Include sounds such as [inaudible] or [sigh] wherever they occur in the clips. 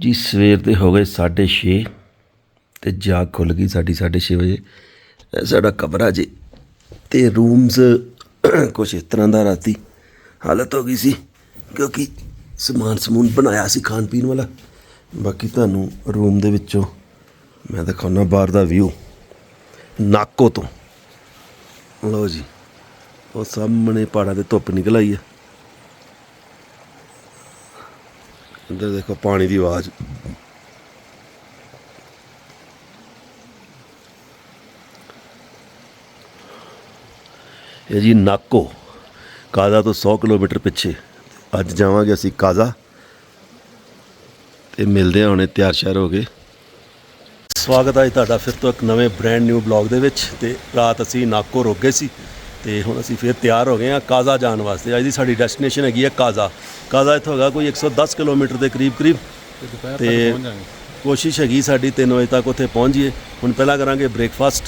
ਜੀ, ਸਵੇਰ ਦੇ ਹੋ ਗਏ 6:30 ਤੇ ਜਾਗ ਖੁੱਲ ਗਈ ਸਾਡੀ 6:30 ਵਜੇ। ਸਾਡਾ ਕਮਰਾ ਜੀ ਤੇ ਰੂਮਸ [clears throat] ਕੁਛ ਇਸ ਤਰ੍ਹਾਂ ਦਾ ਰਾਤੀ ਹਾਲਤ ਹੋ ਗਈ ਸੀ ਕਿਉਂਕਿ ਸਮਾਨ ਸਮੂਨ ਬਣਾਇਆ ਸੀ ਖਾਣ ਪੀਣ ਵਾਲਾ। ਬਾਕੀ ਤੁਹਾਨੂੰ ਰੂਮ ਦੇ ਵਿੱਚੋਂ ਮੈਂ ਦਿਖਾਉਣਾ ਬਾਹਰ ਦਾ ਵਿਊ ਨਾਕੋ ਤੋਂ। ਲਓ ਜੀ, ਉਹ ਸਾਹਮਣੇ ਪਹਾੜਾਂ ਤੇ ਧੁੱਪ ਨਿਕਲ ਆਈ ਆ। ਅੰਦਰ ਦੇਖੋ, ਪਾਣੀ ਦੀ ਆਵਾਜ਼। ਇਹ ਜੀ ਨਾਕੋ, ਕਾਜ਼ਾ ਤੋਂ 100 ਕਿਲੋਮੀਟਰ ਪਿੱਛੇ। ਅੱਜ ਜਾਵਾਂਗੇ ਅਸੀਂ ਕਾਜ਼ਾ। ਤੇ ਮਿਲਦੇ ਹਾਂ ਹੁਣੇ, ਤਿਆਰ ਸ਼ਿਆਰ ਹੋ ਗਏ ਸਵਾਗਤ ਹੈ ਜੀ ਤੁਹਾਡਾ ਫਿਰ ਤੋਂ ਇੱਕ ਨਵੇਂ ਬ੍ਰੈਂਡ ਨਿਊ ਬਲੌਗ ਦੇ ਵਿੱਚ। ਤੇ ਰਾਤ ਅਸੀਂ ਨਾਕੋ ਰੁਕ ਗਏ ਸੀ। ਤੇ ਹੁਣ ਅਸੀਂ ਫਿਰ ਤਿਆਰ ਹੋ ਗਏ ਹਾਂ ਕਾਜ਼ਾ ਜਾਣ ਵਾਸਤੇ। ਅੱਜ ਦੀ ਸਾਡੀ ਡੈਸਟੀਨੇਸ਼ਨ ਹੈਗੀ ਹੈ ਕਾਜ਼ਾ। ਕਾਜ਼ਾ ਇੱਥੋਂ ਹੈਗਾ ਕੋਈ 110 ਕਿਲੋਮੀਟਰ ਦੇ ਕਰੀਬ ਕਰੀਬ। ਤੇ ਕੋਸ਼ਿਸ਼ ਹੈਗੀ ਸਾਡੀ 3 ਵਜੇ ਤੱਕ ਉੱਥੇ ਪਹੁੰਚ ਜਾਈਏ ਹੁਣ ਪਹਿਲਾਂ ਕਰਾਂਗੇ ਬ੍ਰੇਕਫਾਸਟ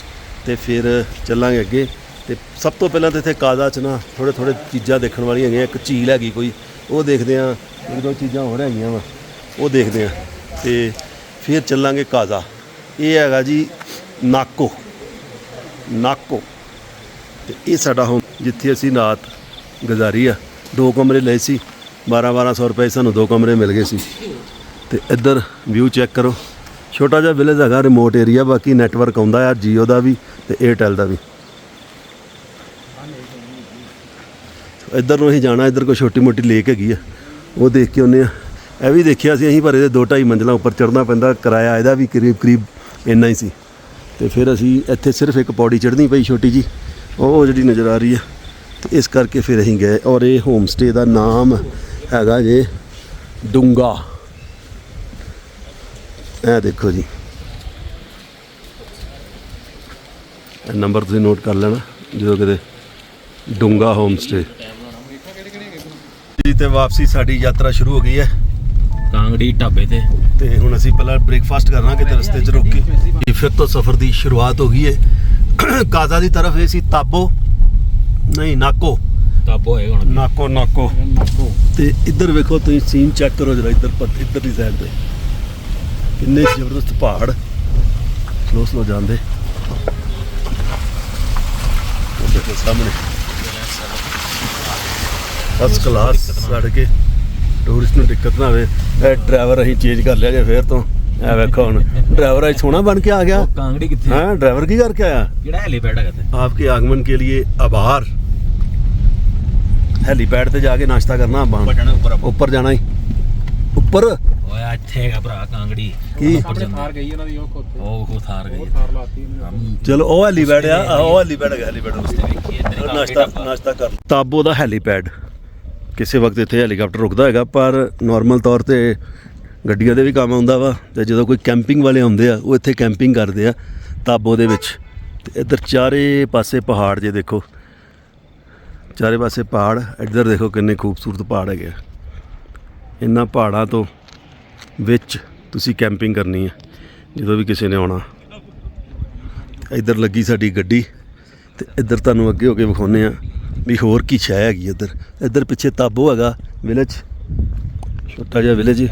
ਤੇ ਫਿਰ ਚੱਲਾਂਗੇ ਅੱਗੇ। ਤੇ ਸਭ ਤੋਂ ਪਹਿਲਾਂ ਤਾਂ ਇੱਥੇ ਕਾਜ਼ਾ 'ਚ ਨਾ ਥੋੜੇ ਥੋੜੇ ਚੀਜ਼ਾਂ ਦੇਖਣ ਵਾਲੀਆਂ ਹੈਗੀਆਂ। ਇੱਕ ਝੀਲ ਹੈਗੀ ਕੋਈ ਉਹ ਦੇਖਦੇ ਆ ਇੱਕ ਦੋ ਚੀਜ਼ਾਂ ਹੋਰ ਹੈਗੀਆਂ ਵਾ ਉਹ ਦੇਖਦੇ ਆ ਤੇ ਫਿਰ ਚੱਲਾਂਗੇ ਕਾਜ਼ਾ। ਇਹ ਹੈਗਾ ਜੀ ਨਾਕੋ। ਨਾਕੋ। ਤੇ ਇਹ ਸਾਡਾ ਹੋਮ ਜਿੱਥੇ ਅਸੀਂ ਰਾਤ ਗੁਜ਼ਾਰੀ ਆ। ਦੋ ਕਮਰੇ ਲਏ ਸੀ 12 1200 ਰੁਪਏ ਸਾਨੂੰ ਦੋ ਕਮਰੇ ਮਿਲ ਗਏ ਸੀ। ਤੇ ਇੱਧਰ ਵਿਊ ਚੈੱਕ ਕਰੋ। ਛੋਟਾ ਜਿਹਾ ਵਿਲੇਜ ਹੈਗਾ ਰਿਮੋਟ ਏਰੀਆ ਬਾਕੀ ਨੈਟਵਰਕ ਆਉਂਦਾ ਆ ਜੀਓ ਦਾ ਵੀ ਤੇ Airtel ਦਾ ਵੀ। ਇੱਧਰ ਨੂੰ ਅਸੀਂ ਜਾਣਾ, ਇੱਧਰ ਕੋਈ ਛੋਟੀ ਮੋਟੀ ਲੇਕ ਹੈਗੀ ਆ, ਉਹ ਦੇਖ ਕੇ ਆਉਂਦੇ ਆ। ਇਹ ਵੀ ਦੇਖਿਆ ਸੀ ਅਸੀਂ, ਪਰ ਇਹਦੇ ਦੋ ਢਾਈ ਮੰਜ਼ਲਾਂ ਉੱਪਰ ਚੜ੍ਹਨਾ ਪੈਂਦਾ, ਕਿਰਾਇਆ ਇਹਦਾ ਵੀ ਕਰੀਬ ਕਰੀਬ ਇੰਨਾ ਹੀ ਸੀ। ਤੇ ਫਿਰ ਅਸੀਂ ਇੱਥੇ ਸਿਰਫ ਇੱਕ ਪੌੜੀ ਚੜ੍ਹਨੀ ਪਈ ਛੋਟੀ ਜੀ ਉਹ ਜਿਹੜੀ ਨਜ਼ਰ ਆ ਰਹੀ ਹੈ ਤੇ ਇਸ ਕਰਕੇ ਫਿਰ ਅਸੀਂ ਗਏ ਔਰ ਇਹ ਹੋਮ ਸਟੇ ਦਾ ਨਾਮ ਹੈਗਾ ਜੇ ਡੂੰਗਾ ਇਹ ਦੇਖੋ ਜੀ। ਇਹ ਨੰਬਰ ਤੁਸੀਂ ਨੋਟ ਕਰ ਲੈਣਾ, ਜਦੋਂ ਕਿਤੇ ਡੂੰਗਾ ਹੋਮ ਸਟੇ ਜੀ, ਤੇ ਵਾਪਸੀ ਸਾਡੀ ਯਾਤਰਾ ਸ਼ੁਰੂ ਹੋ ਗਈ ਹੈ। ਕਾਂਗੜੀ ਢਾਬੇ ਤੇ। ਤੇ ਹੁਣ ਅਸੀਂ ਪਹਿਲਾਂ ਬ੍ਰੇਕਫਾਸਟ ਕਰਨਾ ਕਿਤੇ ਰਸਤੇ 'ਚ ਰੁਕ ਕੇ। ਇਹ ਫਿਰ ਤੋਂ ਸਫ਼ਰ ਦੀ ਸ਼ੁਰੂਆਤ ਹੋ ਗਈ ਹੈ ਕਾਜ਼ਾ ਦੀ ਤਰਫ ਇਹ ਸੀ ਤਾਬੋ। ਨਹੀਂ ਨਾਕੋ। ਤਾਬੋ ਹੋਏਗਾ ਹੁਣ। NACO NACO. ਤੇ ਇੱਧਰ ਵੇਖੋ ਤੁਸੀਂ ਸੀਨ ਚੈੱਕ ਕਰੋ ਜਰਾ ਇੱਧਰ ਪਰ ਇੱਧਰ ਦੀ ਸਾਈਡ ਤੇ। ਕਿੰਨੇ ਜ਼ਬਰਦਸਤ ਪਹਾੜ। ਸਲੋ ਸਲੋ ਜਾਂਦੇ। ਉਹ ਦੇਖੋ ਸਾਹਮਣੇ। ਫਸਟ ਕਲਾਸ ਸੜ ਕੇ ਟੂਰਿਸਟ ਨੂੰ ਦਿੱਕਤ ਨਾ ਆਵੇ। ਇਹ ਡਰਾਈਵਰ ਅਸੀਂ ਚੇਂਜ ਕਰ ਲਿਆ ਜੇ ਫੇਰ ਤੋਂ। ਐ ਵੇਖੋ ਹੁਣ। ਡਰਾਈਵਰ ਅੱਜ ਸੋਹਣਾ ਬਣ ਕੇ ਆ ਗਿਆ। ਕਾਂਗੜੀ ਕਿੱਥੇ? ਹਾਂ ਡਰਾਈਵਰ ਕੀ ਕਰਕੇ ਆਇਆ? ਕਿਹੜਾ ਹੈਲੀਪੈਡ ਹੈਗਾ ਤੇ ਆਪਕੇ ਆਗਮਨ ਕੇ ਲਈ ਆਭਾਰ ਹੈਲੀਪੈਡ ਤੇ ਜਾ ਕੇ ਨਾਸ਼ਤਾ ਕਰਨਾ ਆਪਾਂ। ਬਟਣਾ ਉੱਪਰ ਉੱਪਰ ਜਾਣਾ ਹੀ। ਉੱਪਰ। ਓਏ ਇੱਥੇ ਹੈਗਾ ਭਰਾ ਕਾਂਗੜੀ। ਕੀ? ਆਪਣੇ ਥਾਰ ਗਈ ਉਹਨਾਂ ਦੀ ਉਹ ਕੋਥੇ ਉਹ ਕੋ ਗਈ ਚਲੋ ਉਹ ਹੈਲੀਪੈਡ ਆ। ਉਹ ਹੈਲੀਪੈਡ ਹੈਗਾ ਹੈਲੀਪੈਡ ਨਾਸ਼ਤਾ ਨਾਸ਼ਤਾ ਕਰ। ਤਾਬੋ ਦਾ ਹੈਲੀਪੈਡ। ਕਿਸੇ ਵਕਤ ਇੱਥੇ ਹੈਲੀਕਾਪਟਰ ਰੁਕਦਾ ਹੈਗਾ, ਪਰ ਨਾਰਮਲ ਤੌਰ ਤੇ ਗੱਡੀਆਂ ਦੇ ਵੀ ਕੰਮ ਆਉਂਦਾ ਵਾ ਤੇ ਜਦੋਂ ਕੋਈ ਕੈਂਪਿੰਗ ਵਾਲੇ ਆਉਂਦੇ ਆ, ਉਹ ਇੱਥੇ ਕੈਂਪਿੰਗ ਕਰਦੇ ਆ ਤਾਬੋ ਦੇ ਵਿੱਚ। ਤੇ ਇੱਧਰ ਚਾਰੇ ਪਾਸੇ ਪਹਾੜ ਜੇ ਦੇਖੋ। ਚਾਰੇ ਪਾਸੇ ਪਹਾੜ, ਇੱਧਰ ਦੇਖੋ ਕਿੰਨੇ ਖੂਬਸੂਰਤ ਪਹਾੜ ਹੈਗੇ ਆ। ਇਹਨਾਂ ਪਹਾੜਾਂ ਤੋਂ ਵਿੱਚ ਤੁਸੀਂ ਕੈਂਪਿੰਗ ਕਰਨੀ ਹੈ ਜਦੋਂ ਵੀ ਕਿਸੇ ਨੇ ਆਉਣਾ। ਇੱਧਰ ਲੱਗੀ ਸਾਡੀ ਗੱਡੀ, ਤੇ ਇੱਧਰ ਤੁਹਾਨੂੰ ਅੱਗੇ ਹੋ ਕੇ ਵਿਖਾਉਨੇ ਆ। ਵੀ ਹੋਰ ਕੀ ਛਾਇਆ ਹੈਗੀ ਇੱਧਰ? ਇੱਧਰ ਪਿੱਛੇ ਤਾਬੋ ਹੈਗਾ ਵਿਲੇਜ ਛੋਟਾ ਜਿਹਾ ਵਿਲੇਜ ਇਹ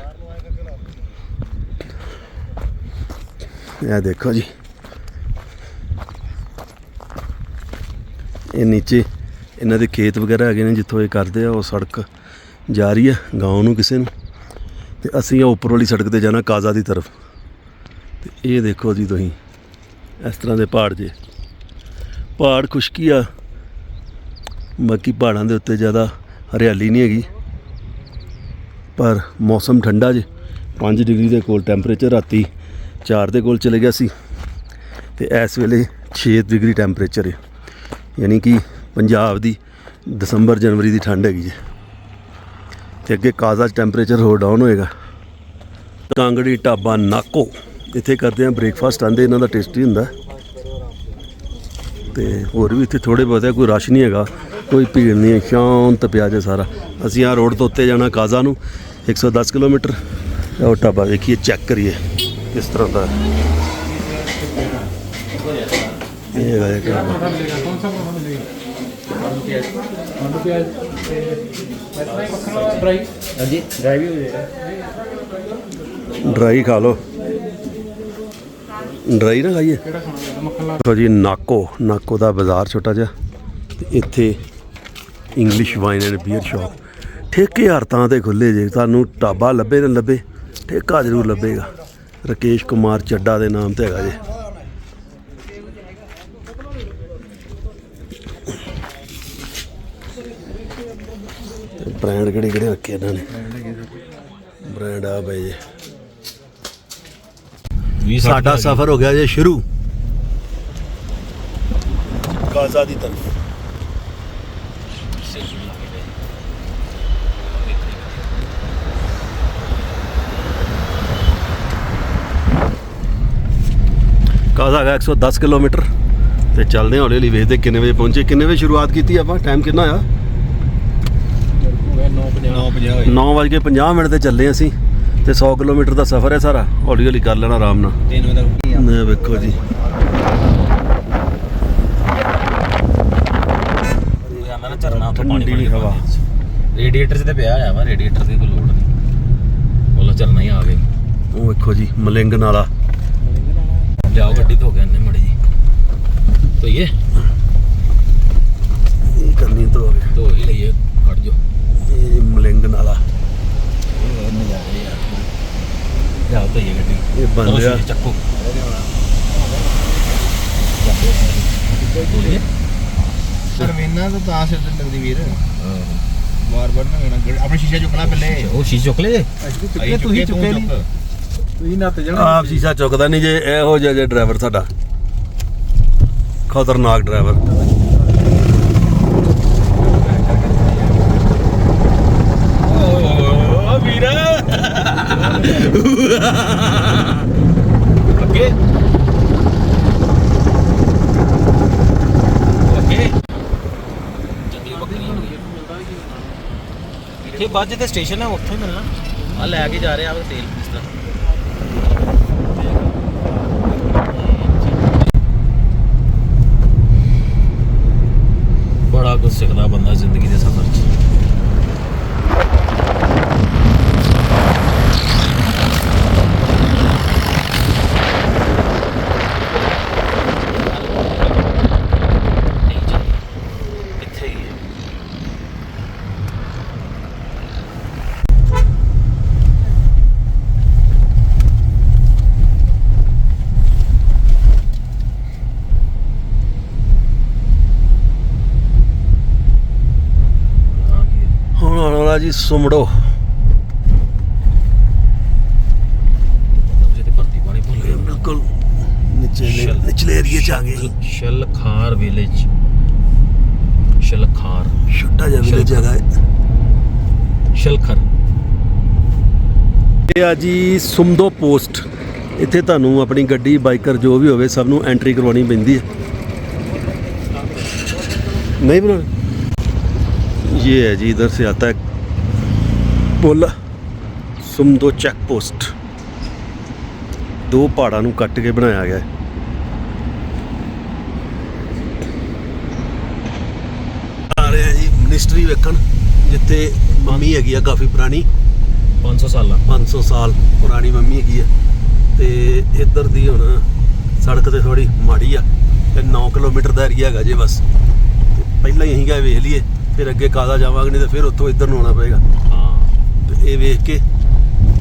ਦੇਖੋ ਜੀ। ਇਹ ਨੀਚੇ ਇਹਨਾਂ ਦੇ ਖੇਤ ਵਗੈਰਾ ਹੈਗੇ ਨੇ, ਜਿੱਥੋਂ ਇਹ ਕਰਦੇ ਆ, ਉਹ ਸੜਕ ਜਾ ਰਹੀ ਹੈ ਗਾਉਂ ਨੂੰ ਕਿਸੇ ਨੂੰ। ਤੇ ਅਸੀਂ ਉੱਪਰ ਵਾਲੀ ਸੜਕ ਤੇ ਜਾਣਾ ਕਾਜ਼ਾ ਦੀ ਤਰਫ। ਤੇ ਇਹ ਦੇਖੋ ਜੀ ਤੁਸੀਂ, ਇਸ ਤਰ੍ਹਾਂ ਦੇ ਪਹਾੜ ਜੇ। ਪਹਾੜ ਖੁਸ਼ਕੀ ਆ। ਬਾਕੀ ਪਹਾੜਾਂ ਦੇ ਉੱਤੇ ਜ਼ਿਆਦਾ ਹਰਿਆਲੀ ਨਹੀਂ ਹੈਗੀ। ਪਰ ਮੌਸਮ ਠੰਡਾ ਜੇ। 5 ਡਿਗਰੀ ਦੇ ਕੋਲ ਟੈਂਪਰੇਚਰ ਰਾਤੀ 4 ਦੇ ਕੋਲ ਚਲੇ ਗਿਆ ਸੀ। ਤੇ ਇਸ ਵੇਲੇ 6 ਡਿਗਰੀ ਟੈਂਪਰੇਚਰ ਹੈ ਯਾਨੀ ਕਿ ਪੰਜਾਬ ਦੀ ਦਸੰਬਰ, ਜਨਵਰੀ ਦੀ ਠੰਡ ਹੈਗੀ ਜੇ। ਤੇ ਅੱਗੇ ਕਾਜ਼ਾ 'ਚ ਟੈਂਪਰੇਚਰ ਹੋਰ ਡਾਊਨ ਹੋਏਗਾ। ਕਾਂਗੜੀ, ਢਾਬਾ, ਨਾਕੋ। ਇੱਥੇ ਕਰਦੇ ਆ ਬ੍ਰੇਕਫਾਸਟ ਆਂਦੇ ਇਹਨਾਂ ਦਾ ਟੇਸਟੀ ਹੁੰਦਾ। ਤੇ ਹੋਰ ਵੀ ਇੱਥੇ ਥੋੜੇ ਬਹੁਤ ਕੋਈ ਰਸ਼ ਨਹੀਂ ਹੈਗਾ। ਕੋਈ ਭੀੜ ਨਹੀਂ ਹੈ ਸ਼ਾਂਤ ਪਿਆ ਜੇ ਸਾਰਾ। ਅਸੀਂ ਆ ਰੋਡ ਤੋਂ ਉੱਤੇ ਜਾਣਾ ਕਾਜ਼ਾ ਨੂੰ 110 ਕਿਲੋਮੀਟਰ। ਉਹ ਟਾਬਾ ਵੇਖੀਏ ਚੈੱਕ ਕਰੀਏ ਕਿਸ ਤਰ੍ਹਾਂ ਦਾ ਡਰਾਈ ਖਾ ਲਓ। ਡਰਾਈ ਨਾ ਖਾਈਏ। ਕਿਹੜਾ ਖਾਣਾ? ਮੱਖਣ ਲਾ ਜੀ ਨਾਕੋ ਨਾਕੋ ਦਾ ਬਾਜ਼ਾਰ ਛੋਟਾ ਜਿਹਾ ਇੱਥੇ English wine and beer shop ਠੇਕੇ ਹਰਤਾਂ ਤੇ ਖੁੱਲੇ ਜੇ ਤੁਹਾਨੂੰ ਢਾਬਾ ਲੱਭੇ ਨਾ ਲੱਭੇ ਠੇਕਾ ਜ਼ਰੂਰ ਲੱਭੇਗਾ। ਰਕੇਸ਼ ਕੁਮਾਰ ਚੱਡਾ ਦੇ ਨਾਮ ਤੇ ਹੈਗਾ ਜੇ। ਬ੍ਰਾਂਡ ਕਿਹੜੇ ਕਿਹੜੇ ਰੱਖੇ ਇਹਨਾਂ ਨੇ? ਬ੍ਰਾਂਡ ਆ ਬਈ ਜੇ। ਵੀ ਸਾਡਾ ਸਫ਼ਰ ਹੋ ਗਿਆ ਜੇ ਸ਼ੁਰੂ। ਗਾਜ਼ਾ ਦੀ ਤਰਫ। ਕਾਜ਼ਾ ਹੈਗਾ 110 ਕਿਲੋਮੀਟਰ ਤੇ ਚੱਲਦੇ ਹੌਲੀ ਹੌਲੀ ਵੇਖਦੇ ਕਿੰਨੇ ਵਜੇ ਪਹੁੰਚੇ ਕਿੰਨੇ ਵਜੇ ਸ਼ੁਰੂਆਤ ਕੀਤੀ ਆਪਾਂ ਟਾਈਮ ਕਿੰਨਾ ਆ ਹੋ ਗਿਆ 950 950 9:50 ਮਿੰਟ ਤੇ ਚੱਲੇ ਅਸੀਂ ਤੇ 100 ਕਿਲੋਮੀਟਰ ਦਾ ਸਫ਼ਰ ਹੈ ਸਾਰਾ ਹੌਲੀ ਹੌਲੀ ਕਰ ਲੈਣਾ ਆਰਾਮ ਨਾਲ। 3 ਵਜੇ ਤੱਕ ਵੇਖੋ ਜੀ ਆਂਦਾ ਨਾ ਝਰਨਾ ਉੱਥੋਂ ਪਾਣੀ ਠੰਡੀ ਪਾਣੀ ਹਵਾ। ਰੇਡੀਏਟਰ 'ਚ ਤੇ ਪਿਆ ਆ ਵਾ ਰੇਡੀਏਟਰ ਦੀ ਕੋਈ ਲੋੜ ਨਹੀਂ। ਬੋਲੋ ਝਰਨਾ ਹੀ ਆ ਗਈ ਉਹ ਵੇਖੋ ਜੀ ਮਲਿੰਗ ਨਾਲਾ। ਜਾਓ ਗੱਡੀ ਧੋ ਕੇ ਆਨੇ ਮੜੀ ਜੀ। ਧੋਈਏ? ਇਹ ਕਰਨੀ ਤੋਂ ਹੋ ਗਿਆ ਧੋ ਹੀ ਲਈਏ ਕੱਢ ਜੋ ਇਹ ਮਲਿੰਗ ਨਾਲਾ। ਨਜ਼ਾਰੇ ਯਾਰ। ਜਾਓ ਧੋਈਏ ਗੱਡੀ। ਇਹ ਬਣ ਚਲੋ ਰਿਹਾ। ਸ਼ੀਸ਼ੇ ਚੱਕੋ। ਧੋਈਏ? ਸਰਵੇਨਾ ਤਾਂ ਤਾਂ ਸਿਰ ਤੇ ਲੱਗਦੀ ਵੀਰ। ਵਾਰ ਵਾਰ ਨਾ ਵੇਣਾ ਆਪਣੇ ਸ਼ੀਸ਼ਾ ਚੁੱਕਣਾ ਪਹਿਲੇ। ਉਹ ਸ਼ੀਸ਼ੇ ਚੁੱਕ ਲਏ? ਚੁੱਕੇ ਤੁਸੀਂ ਚੁੱਕੇ। ਨਹੀਂ ਤੁਸੀਂ ਨੱਤ ਜਣਾ ਆਪ ਸ਼ੀਸ਼ਾ ਚੁੱਕਦਾ ਨਹੀਂ ਜੇ ਇਹੋ ਜਿਹਾ ਜੇ ਡਰਾਈਵਰ ਸਾਡਾ। ਖਤਰਨਾਕ ਡਰਾਈਵਰ ਓ ਵੀਰਾ ਅੱਗੇ ਅੱਗੇ ਜੰਗਲੀ ਬੱਕਰੀ ਬਾਅਦ ਜਿੱਥੇ ਸਟੇਸ਼ਨ ਹੈ ਉੱਥੇ ਮਿਲਣਾ। ਆ ਲੈ ਕੇ ਜਾ ਰਹੇ ਆ ਤੇਲ ਇਸ ਤਰ੍ਹਾਂ ਬੜਾ ਕੁਝ ਸਿੱਖਦਾ ਬੰਦਾ ਜ਼ਿੰਦਗੀ ਦੇ ਸਫ਼ਰ 'ਚ ਨਹੀਂ ਚੱਲਦਾ ਇੱਥੇ ਹੀ ਹੈ ਆ ਗਈ ਹੈ। ਹੁਣ ਆਉਣ ਵਾਲਾ ਜੀ ਸੁਮੜੋ ਜਿਹਦੇ ਭਰਤੀ ਪਾਣੀ ਭੁੱਲ ਇਹ ਗਏ ਬਿਲਕੁਲ ਨਿਚਲੇ ਨਿਚਲੇ ਏਰੀਏ ਚ ਆ ਗਏ ਸ਼ਲਖਾਰ ਵਿਲੇਜ ਸ਼ਲਖਾਰ ਛੋਟਾ ਜਿਹਾ ਵਿਲੇਜ ਹੈਗਾ ਇਹ। ਸ਼ਲਖਰ ਇਹ ਆ ਜੀ ਸੁਮਦੋ ਪੋਸਟ ਇੱਥੇ ਤੁਹਾਨੂੰ ਆਪਣੀ ਗੱਡੀ ਬਾਈਕਰ ਜੋ ਵੀ ਹੋਵੇ ਸਭ ਨੂੰ ਐਂਟਰੀ ਕਰਵਾਉਣੀ ਪੈਂਦੀ ਹੈ नहीं बनाना ये है जी इधर से आता है ਪੁੱਲ ਸੁਮਦੋ ਚੈੱਕ ਪੋਸਟ। ਦੋ ਪਹਾੜਾਂ ਨੂੰ ਕੱਟ ਕੇ ਬਣਾਇਆ ਗਿਆ। ਆ ਰਹੇ ਆ ਜੀ ਮਿਨਿਸਟਰੀ ਵੇਖਣ ਜਿੱਥੇ ਮੰਮੀ ਹੈਗੀ ਆ ਕਾਫੀ ਪੁਰਾਣੀ। 500 ਸਾਲਾਂ। 500 ਸਾਲ ਪੁਰਾਣੀ ਮੰਮੀ ਹੈਗੀ ਆ। ਤੇ ਇੱਧਰ ਦੀ ਹੁਣ ਸੜਕ ਤੇ ਥੋੜੀ ਮਾੜੀ ਆ। ਤੇ 9 ਕਿਲੋਮੀਟਰ ਦਾ ਏਰੀਆ ਹੈਗਾ ਜੇ ਬਸ। ਪਹਿਲਾਂ ਹੀ ਅਸੀਂ ਗਏ ਵੇਖ ਲਈਏ ਫਿਰ ਅੱਗੇ ਕਾਦਾ ਜਾਵਾਂਗੇ ਨਹੀਂ ਤੇ ਫਿਰ ਉੱਥੋਂ ਇੱਧਰ ਨੂੰ ਆਉਣਾ ਪਏਗਾ। ਇਹ ਵੇਖ ਕੇ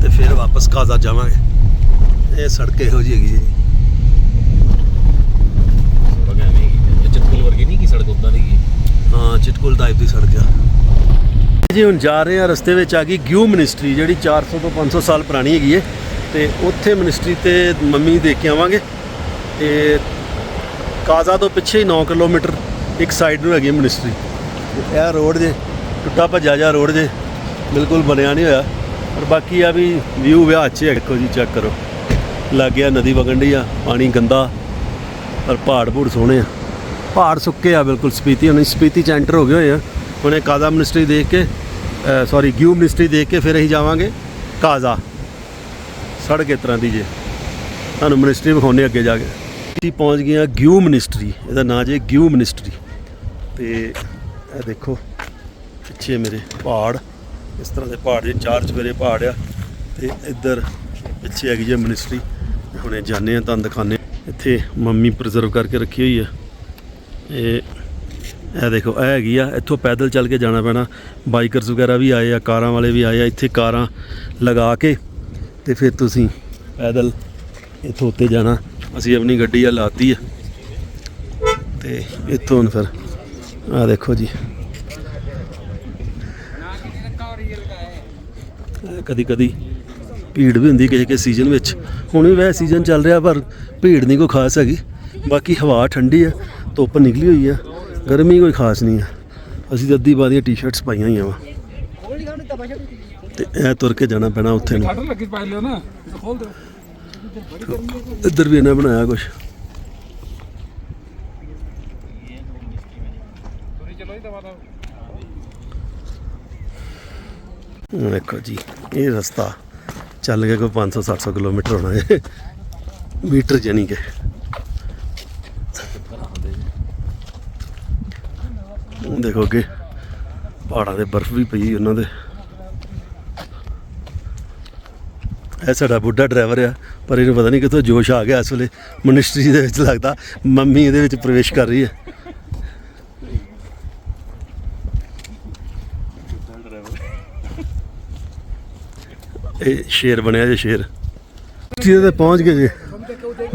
ਤੇ ਫਿਰ ਵਾਪਸ ਕਾਜ਼ਾ ਜਾਵਾਂਗੇ। ਇਹ ਸੜਕ ਇਹੋ ਜਿਹੀ ਹੈਗੀ ਜੀ। ਸੜਕ ਐਵੇਂ ਹੀ ਹੈ। ਇਹ ਚਤਕੁਲ ਵਰਗੀ ਨਹੀਂ ਕੀ ਸੜਕ ਉਦਾਂ ਦੀ ਹਾਂ ਚਿਟਕੁਲ ਟਾਈਪ ਦੀ ਸੜਕ ਆ। ਜੀ ਹੁਣ ਜਾ ਰਹੇ ਆ ਰਸਤੇ ਵਿੱਚ ਆ ਗਈ ਗਿਊ ਮਿਨਿਸਟਰੀ ਜਿਹੜੀ 400 ਤੋਂ 500 ਸਾਲ ਪੁਰਾਣੀ ਹੈਗੀ ਏ। ਤੇ ਉੱਥੇ ਮਿਨਿਸਟਰੀ ਤੇ ਮੰਮੀ ਦੇਖ ਕੇ ਆਵਾਂਗੇ। ਤੇ ਕਾਜ਼ਾ ਤੋਂ ਪਿੱਛੇ ਹੀ 9 ਕਿਲੋਮੀਟਰ ਇੱਕ ਸਾਈਡ ਨੂੰ ਹੈਗੀ ਮਿਨਿਸਟਰੀ। ਇਹ ਰੋਡ ਜੇ ਟੁੱਟਾ ਭੱਜਾ ਜਾ ਰੋਡ ਜੇ। ਬਿਲਕੁਲ ਬਣਿਆ ਨਹੀਂ ਹੋਇਆ। ਪਰ ਬਾਕੀ ਆ ਵੀ ਵਿਊ ਵਿਆਹ ਅੱਛੇ ਹੈ ਦੇਖੋ ਜੀ ਚੈੱਕ ਕਰੋ। ਲੱਗ ਗਿਆ ਨਦੀ ਵਗਣ ਡਈ ਆ, ਪਾਣੀ ਗੰਦਾ, ਪਰ ਪਹਾੜ ਪੂੜ ਸੋਹਣੇ ਆ। ਪਹਾੜ ਸੁੱਕੇ ਆ, ਬਿਲਕੁਲ ਸਪੀਤੀ ਹੁਣ, ਸਪੀਤੀ ਚ ਐਂਟਰ ਹੋ ਗਏ ਹੋਏ ਆ। ਹੁਣੇ ਕਾਜ਼ਾ ਮਿਨਿਸਟਰੀ ਦੇਖ ਕੇ ਸੌਰੀ ਗਿਊ ਮਿਨਿਸਟਰੀ ਦੇਖ ਕੇ ਫਿਰ ਅਸੀਂ ਜਾਵਾਂਗੇ ਕਾਜ਼ਾ। ਸੜਕ ਇਸ ਤਰ੍ਹਾਂ ਦੀ ਜੇ। ਤੁਹਾਨੂੰ ਮਿਨਿਸਟਰੀ ਵਿਖਾਉਣੇ ਅੱਗੇ ਜਾ ਕੇ। ਅਸੀਂ ਪਹੁੰਚ ਗਏ ਆ ਗਿਊ ਮਿਨਿਸਟਰੀ, ਇਹਦਾ ਨਾਂ ਜੇ ਗਿਊ ਮਿਨਿਸਟਰੀ। ਤੇ ਇਹ ਦੇਖੋ, ਪਿੱਛੇ ਮੇਰੇ ਪਹਾੜ। ਇਸ ਤਰ੍ਹਾਂ ਦੇ ਪਹਾੜ ਜੇ ਚਾਰ ਚਫੇਰੇ ਪਹਾੜ ਆ ਤੇ ਇੱਧਰ ਪਿੱਛੇ ਹੈਗੀ ਜੇ ਮਿਨਿਸਟਰੀ ਹੁਣੇ ਜਾਣੇ ਆ, ਤੁਹਾਨੂੰ ਦਿਖਾਣੇ ਇੱਥੇ ਮੰਮੀ ਪ੍ਰੀਜ਼ਰਵ ਕਰਕੇ ਰੱਖੀ ਹੋਈ ਆ। ਇਹ ਇਹ ਦੇਖੋ, ਇਹ ਹੈਗੀ ਆ, ਇੱਥੋਂ ਪੈਦਲ ਚੱਲ ਕੇ ਜਾਣਾ ਪੈਣਾ। ਬਾਈਕਰਸ ਵਗੈਰਾ ਵੀ ਆਏ ਆ, ਕਾਰਾਂ ਵਾਲੇ ਵੀ ਆਏ ਆ, ਇੱਥੇ ਕਾਰਾਂ ਲਗਾ ਕੇ ਤੇ ਫਿਰ ਤੁਸੀਂ ਪੈਦਲ ਇੱਥੋਂ ਉੱਤੇ ਜਾਣਾ। ਅਸੀਂ ਆਪਣੀ ਗੱਡੀ ਆ ਲਾਤੀ ਆ। ਤੇ ਇੱਥੋਂ ਹੁਣ ਫਿਰ ਆ ਦੇਖੋ ਜੀ। ਕਦੀ ਕਦੀ ਭੀੜ ਵੀ ਹੁੰਦੀ ਕਿਸੇ ਕਿਸੇ ਸੀਜ਼ਨ ਵਿੱਚ। ਹੁਣ ਵੀ ਵੈਸੇ ਸੀਜ਼ਨ ਚੱਲ ਰਿਹਾ ਪਰ ਭੀੜ ਨਹੀਂ ਕੋਈ ਖਾਸ ਹੈਗੀ। ਬਾਕੀ ਹਵਾ ਠੰਡੀ ਆ ਧੁੱਪ ਨਿਕਲੀ ਹੋਈ ਆ ਗਰਮੀ ਕੋਈ ਖਾਸ ਨਹੀਂ ਆ। ਅਸੀਂ ਤਾਂ ਅੱਧੀ ਬਾਦੀਆਂ ਟੀ-ਸ਼ਰਟਸ ਪਾਈਆਂ ਹੋਈਆਂ ਵਾ। ਤੇ ਇਹ ਤੁਰ ਕੇ ਜਾਣਾ ਪੈਣਾ ਉੱਥੇ ਨੂੰ। ਇੱਧਰ ਵੀ ਇਹਨਾਂ ਬਣਾਇਆ ਕੁਛ ਤੁਰੀ ਚਲੋ ਹੀ ਦਵਾ ਦਾ ਵੇਖੋ ਜੀ, ਇਹ ਰਸਤਾ ਚੱਲ ਗਿਆ ਕੋਈ 500 700 ਕਿਲੋਮੀਟਰ ਹੋਣਾ ਹੈ। ਮੀਟਰ ਜਾਨੀ ਕਿ। ਦੇਖੋ ਅੱਗੇ ਪਹਾੜਾਂ ਦੇ ਬਰਫ਼ ਵੀ ਪਈ ਉਹਨਾਂ ਦੇ। ਇਹ ਸਾਡਾ ਬੁੱਢਾ ਡਰਾਈਵਰ ਆ, ਪਰ ਇਹਨੂੰ ਪਤਾ ਨਹੀਂ ਕਿੱਥੋਂ ਜੋਸ਼ ਆ ਗਿਆ ਇਸ ਵੇਲੇ। ਮਨਿਸਟਰੀ ਦੇ ਵਿੱਚ ਲੱਗਦਾ ਮੰਮੀ ਇਹਦੇ ਵਿੱਚ ਪ੍ਰਵੇਸ਼ ਕਰ ਰਹੀ ਹੈ। ਇਹ ਸ਼ੇਰ ਬਣਿਆ ਜੇ ਸ਼ੇਰ। ਜਿਹਦੇ ਤੇ ਪਹੁੰਚ ਗਏ ਜੇ।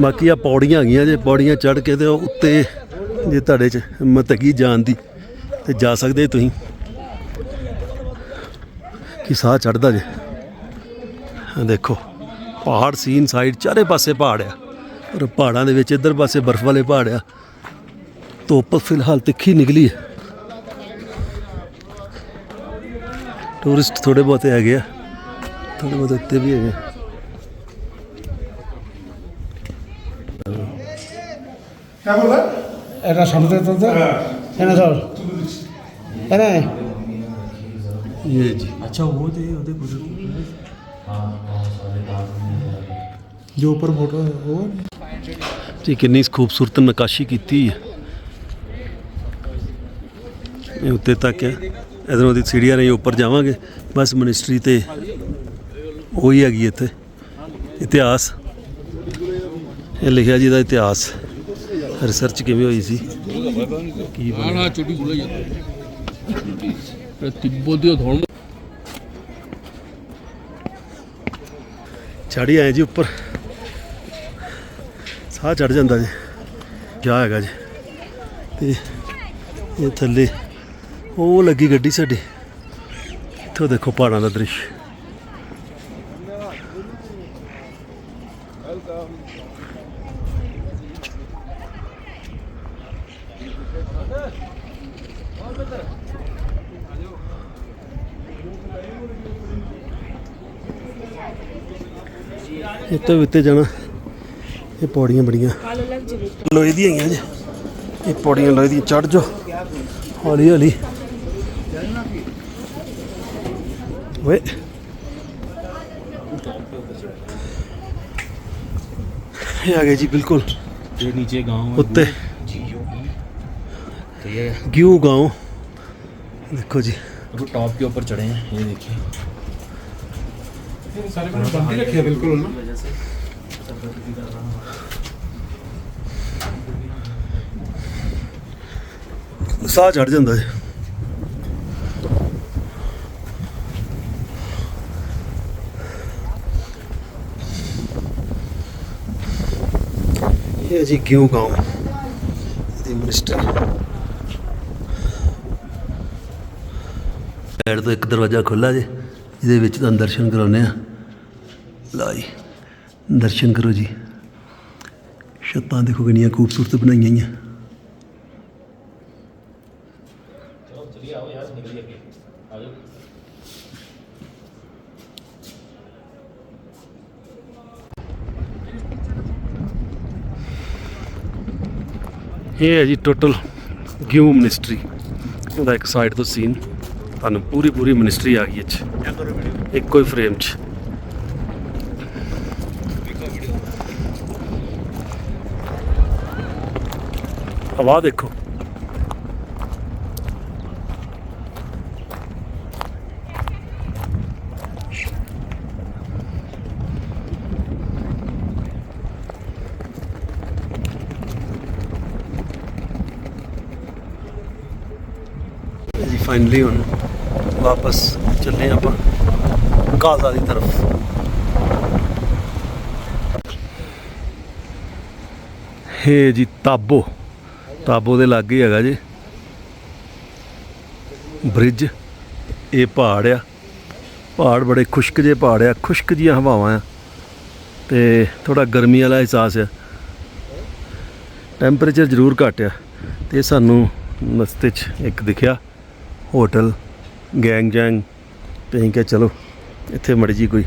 ਬਾਕੀ ਆ ਪੌੜੀਆਂ ਹੈਗੀਆਂ ਜੇ, ਪੌੜੀਆਂ ਚੜ੍ਹ ਕੇ ਤੇ ਉੱਤੇ ਜੇ ਤੁਹਾਡੇ 'ਚ ਹਿੰਮਤ ਹੈਗੀ ਜਾਣ ਦੀ, ਤੇ ਜਾ ਸਕਦੇ ਤੁਸੀਂ। ਕਿ ਸਾਹ ਚੜਦਾ ਜੇ। ਦੇਖੋ, ਪਹਾੜ ਸੀਨ ਸਾਈਡ ਚਾਰੇ ਪਾਸੇ ਪਹਾੜ ਆ। ਪਰ ਪਹਾੜਾਂ ਦੇ ਵਿੱਚ ਇੱਧਰ ਪਾਸੇ ਬਰਫ਼ ਵਾਲੇ ਪਹਾੜ ਆ। ਧੁੱਪ ਫਿਲਹਾਲ ਤਿੱਖੀ ਨਿਕਲੀ ਹੈ। ਟੂਰਿਸਟ ਥੋੜੇ ਬਹੁਤੇ ਹੈਗੇ ਆ। ਥੋੜੇ ਬਹੁਤ ਉੱਤੇ ਵੀ ਹੈਗੇ এটা সামনে তো তো এনে ধর এনে ਇਹ ਜੀ ਅੱਛਾ ਉਹ ਤੇ ਉਹਦੇ ਬਜ਼ੁਰਗ जो ऊपर फोटो है वो ਜੀ ਕਿੰਨੀ ਖੂਬਸੂਰਤ ਨਕਾਸ਼ੀ ਕੀਤੀ ਹੈ ਇਹ ਉੱਤੇ ਤੱਕ ਹੈ ਇਧਰੋਂ ਦੀ ਸੀੜੀਆਂ ਨਹੀਂ ਉੱਪਰ ਜਾਵਾਂਗੇ ਬਸ ਮਿਨਿਸਟਰੀ ਤੇ ਉਹੀ ਹੈਗੀ ਇੱਥੇ। ਇਤਿਹਾਸ। ਇਹ ਲਿਖਿਆ ਜੀ ਦਾ ਇਤਿਹਾਸ। ਰਿਸਰਚ ਕਿਵੇਂ ਹੋਈ ਸੀ? ਕੀ ਬਣਿਆ? ਛੋਟੀ ਗੁਲਾ ਜਾਂਦਾ ਤਿੱਬਤੀ ਧਰਮ ਚੜੀ ਆਏ ਜੀ ਉੱਪਰ। ਸਾਹ ਚੜ ਜਾਂਦਾ ਜੀ। ਜਾ ਹੈਗਾ ਜੀ। ਤੇ ਇਹ ਥੱਲੇ ਉਹ ਲੱਗੀ ਗੱਡੀ ਸਾਡੀ। ਇੱਥੋਂ ਦੇਖੋ ਪਹਾੜਾਂ ਦਾ ਦ੍ਰਿਸ਼। ਇਹ ਤੋਂ ਵੀ ਉੱਤੇ ਜਾਣਾ ਇਹ ਪੌੜੀਆਂ ਬੜੀਆਂ ਲੋਹੇ ਦੀਆਂ ਹੈਗੀਆਂ ਜੀ ਇਹ ਪੌੜੀਆਂ ਲੋਹੇ ਦੀਆਂ ਚੜ ਜਾਓ ਹੌਲੀ ਹੌਲੀ ਓਏ ਇਹ ਆ ਗਏ ਜੀ ਬਿਲਕੁਲ ये नीचे गांव ਉੱਤੇ तो ये ਗਿਊ ਗਾਉਂ ਦੇਖੋ ਜੀ वो टॉप के ऊपर चढ़े हैं ये देखिए सारे मैंने बंद ही रखे हैं बिल्कुल ना ਸਾਹ ਚੜ ਜਾਂਦਾ ਹੈ ਇਹ ਜੀ ਕਿਉਂ ਗਾਉਂ? ਇਹਦੇ ਮਿਨਿਸਟਰ ਸਾਈਡ ਤੋਂ ਇੱਕ ਦਰਵਾਜ਼ਾ ਖੁੱਲਾ ਜੇ ਇਹਦੇ ਵਿੱਚ ਤਾਂ ਦਰਸ਼ਨ ਕਰਾਉਨੇ ਆ। ਲਾਈ ਦਰਸ਼ਨ ਕਰੋ ਜੀ। ਛੱਤਾਂ ਦੇਖੋ ਕਿੰਨੀਆਂ ਖੂਬਸੂਰਤ ਬਣਾਈਆਂ ਹੋਈਆਂ। ਇਹ ਹੈ ਜੀ ਟੋਟਲ ਗਿਊ ਮਿਨਿਸਟਰੀ ਉਹਦਾ ਇੱਕ ਸਾਈਡ ਤੋਂ ਸੀਨ ਤੁਹਾਨੂੰ ਪੂਰੀ ਪੂਰੀ ਮਿਨਿਸਟਰੀ ਆ ਗਈ 'ਚ ਇੱਕੋ ਹੀ ਫਰੇਮ 'ਚ। ਹਵਾ ਦੇਖੋ ਜੀ ਫਾਈਨਲੀ ਹੁਣ ਵਾਪਸ ਚੱਲੇ ਆਪਾਂ ਗਾਜ਼ਾ ਦੀ ਤਰਫ। ਹੇ ਜੀ ਤਾਬੋ। ਤਾਬੋ ਦੇ ਲਾਗੇ ਹੈਗਾ ਜੀ। ਬ੍ਰਿਜ, ਇਹ ਪਹਾੜ ਆ। ਪਹਾੜ ਬੜੇ ਖੁਸ਼ਕ ਜਿਹੇ ਪਹਾੜ ਆ, ਖੁਸ਼ਕ ਜੀਆਂ ਹਵਾਵਾਂ ਆ। ਤੇ ਥੋੜਾ ਗਰਮੀ ਵਾਲਾ ਅਹਿਸਾਸ ਆ। ਟੈਂਪਰੇਚਰ ਜ਼ਰੂਰ ਘੱਟ ਆ। ਤੇ ਸਾਨੂੰ ਰਸਤੇ 'ਚ ਇੱਕ ਦਿਖਿਆ, ਹੋਟਲ, ਗੈਂਗ ਜੈਂਗ। ਤੇ ਅਸੀਂ ਕਿਹਾ ਚਲੋ, ਇੱਥੇ ਮੜੀ ਜੀ ਕੋਈ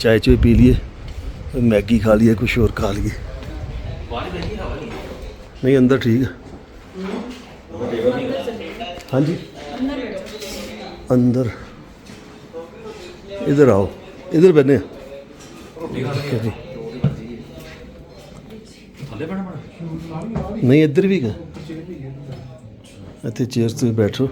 ਚਾय ਚੂਏ ਪੀ ਲਈਏ ਮੈਗੀ ਖਾ ਲਈਏ, ਕੁਛ ਹੋਰ ਖਾ ਲਈਏ। ਨਹੀਂ, ਅੰਦਰ ਠੀਕ ਆ। ਹਾਂਜੀ। ਅੰਦਰ। ਇਧਰ ਆਓ। ਇਧਰ ਬੈਠਨੇ ਨਹੀਂ, ਇੱਧਰ ਵੀ ਹੈ ਇੱਥੇ ਚੇਅਰਸ ਤੇ ਬੈਠੋ।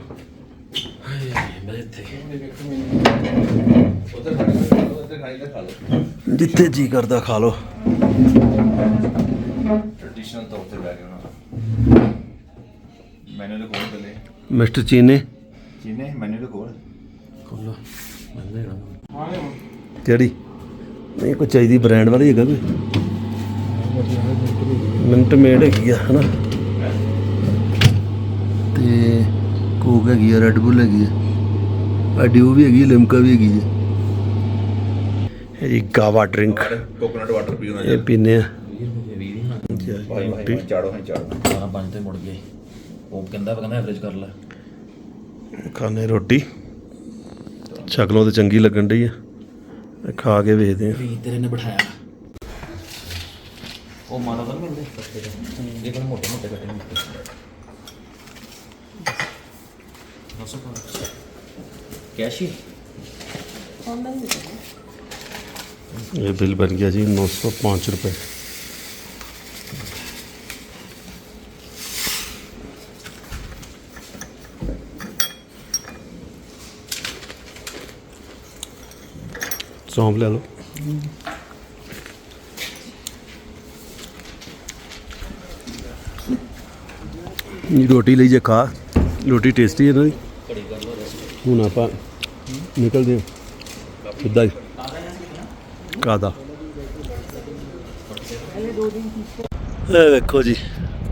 ਜਿੱਥੇ ਜੀ ਕਰਦਾ ਖਾ ਲਓ। ਟ੍ਰੈਡੀਸ਼ਨਲ ਤੌਰ ਤੇ ਬੈ ਕੇ ਨਾ ਮੈਨੂ ਕੋਲ ਪਹਿਲੇ ਮਿਸਟਰ ਚੀਨੇ? ਚੀਨੇ ਮੈਨੂ ਦੇ ਕੋਲ ਕਿਹੜੀ? ਨਹੀਂ ਕੋਈ ਚਾਹੀਦੀ ਬ੍ਰਾਂਡ ਵਾਲੀ ਹੈਗਾ ਕੋਈ? ਮਿੰਟ ਮੇਡ ਹੈਗੀ ਆ ਹਨਾ? ਤੇ ਕੋਕ ਹੈਗੀ ਆ ਰੈਡ ਬੁੱਲ ਹੈਗੀ ਆ। ਡਿਊ ਵੀ ਹੈਗੀ ਆ, ਲਿਮਕਾ ਵੀ ਹੈਗੀ ਜੀ ਇਹ ਜੀ ਗਾਵਾ ਡਰਿੰਕ ਕੋਕੋਨਟ ਵਾਟਰ ਪੀਉਣਾ ਇਹ ਪੀਨੇ ਆ। ਚਾੜੋ ਹੈ ਚਾੜੋ। 12 5 ਤੇ ਮੁੜ ਗਏ। ਉਹ ਕਹਿੰਦਾ ਕਹਿੰਦਾ ਐਵਰੇਜ ਕਰ ਲੈ। ਖਾਣੇ ਰੋਟੀ। ਸ਼ਕਲੋਂ ਤੇ ਚੰਗੀ ਲੱਗਣ ਡਈ ਆ। ਇਹ ਖਾ ਕੇ ਵੇਖਦੇ ਆ। ਵੀ ਤੇਰੇ ਨੇ ਬਿਠਾਇਆ। ਉਹ ਮਾਰਾ ਤਾਂ ਮਿਲਦੇ ਕੱਟੇ ਦੇ ਇਹ ਕੋਲ ਮੋਟੇ ਮੋਟੇ ਕੱਟੇ ਨੇ। ਨਸੋ ਕੈਸ਼ ਇਹ ਬਿੱਲ ਬਣ ਗਿਆ ਜੀ 905 ਰੁਪਏ। ਸੌਂਫ ਲੈ ਲਓ ਇਹ ਰੋਟੀ ਲਈ ਜੇ ਖਾ ਰੋਟੀ ਟੇਸਟੀ ਹੈ ਨਾ ਜੀ। ਹੁਣ ਆਪਾਂ ਨਿਕਲਦੇ ਹਾਂ। ਸਿੱਧਾ ਹੀ। ਕਾਦਾ ਇਹ ਵੇਖੋ ਜੀ